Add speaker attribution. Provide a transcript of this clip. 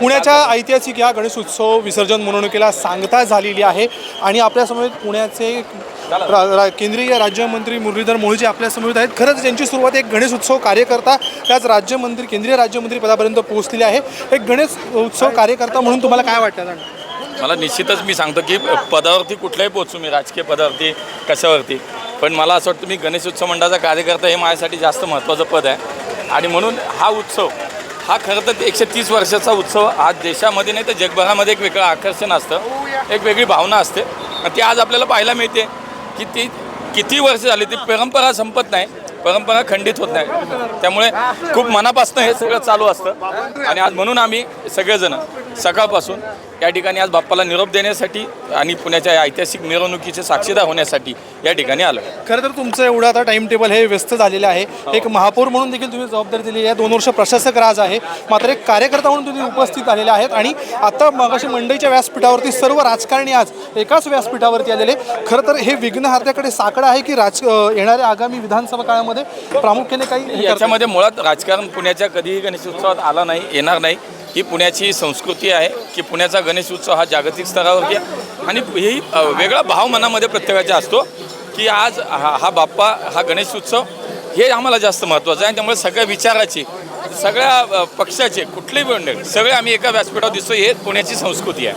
Speaker 1: पुण्याच्या ऐतिहासिक या गणेश उत्सव विसर्जन मिरवणुकीला सांगता झालेली आहे. आणि आपल्यासमोर पुण्याचे रा, रा, केंद्रीय राज्यमंत्री मुरलीधर मोहोळजी आपल्यासमोर आहेत. खरंच ज्यांची सुरुवात एक गणेश उत्सव कार्यकर्ता त्याच राज्यमंत्री केंद्रीय राज्यमंत्री पदापर्यंत पोहोचलेले आहे. एक गणेश उत्सव कार्यकर्ता म्हणून तुम्हाला काय वाटतं
Speaker 2: मला निश्चितच मी सांगतो की पदावरती कुठल्याही पोचू मी राजकीय पदावरती कशावरती. पण मला असं वाटतं मी गणेश उत्सव मंडळाचा कार्यकर्ता हे माझ्यासाठी जास्त महत्त्वाचं पद आहे. आणि म्हणून हा उत्सव हा खरं तर एकशे तीस वर्षाचा उत्सव आज देशामध्ये नाही तर जगभरामध्ये एक वेगळं आकर्षण असतं. एक वेगळी भावना असते. ती आज आपल्याला पाहायला मिळते की ती किती वर्ष झाली ती परंपरा संपत नाही परंपरा खंडित होत नाही. त्यामुळे खूप मनापासून हे सगळं चालू असतं. आणि आज म्हणून आम्ही सगळेजण सकाळपासून या ठिकाणी आज बाप्पाला निरोप देण्यासाठी आणि पुण्याच्या या ऐतिहासिक मिरवणुकीचे साक्षीदार होण्यासाठी या ठिकाणी आलो
Speaker 1: खरं तर तुमचं एवढं आता टाइम टेबल हे व्यस्त झालेलं आहे. एक महापौर म्हणून देखील तुम्ही जबाबदारी दिलेली आहे. दोन वर्ष प्रशासक राज आहे. मात्र एक कार्यकर्ता म्हणून तुम्ही उपस्थित आलेले आहेत. आणि आता मगाशी मंडईच्या व्यासपीठावरती सर्व राजकारणी आज एकाच व्यासपीठावरती आलेले खरं तर हे विघ्न हात्याकडे साकडं आहे की राज येणाऱ्या आगामी विधानसभा काळामध्ये प्रामुख्याने काही हे
Speaker 2: याच्यामध्ये मुळात राजकारण पुण्याच्या कधीही गणेश उत्सवात आला नाही येणार नाही. ही पुण्याची संस्कृती आहे की पुण्याचा गणेश उत्सव हा जागतिक स्तरावरती आहे. आणि ही वेगळा भाव मनामध्ये प्रत्येकाचा असतो की आज हा हा बाप्पा हा गणेश उत्सव हे आम्हाला जास्त महत्त्वाचं आहे. आणि त्यामुळे सगळ्या विचाराची सगळ्या पक्षाचे कुठलेही मंडळ सगळे आम्ही एका व्यासपीठावर दिसतो हे पुण्याची संस्कृती आहे.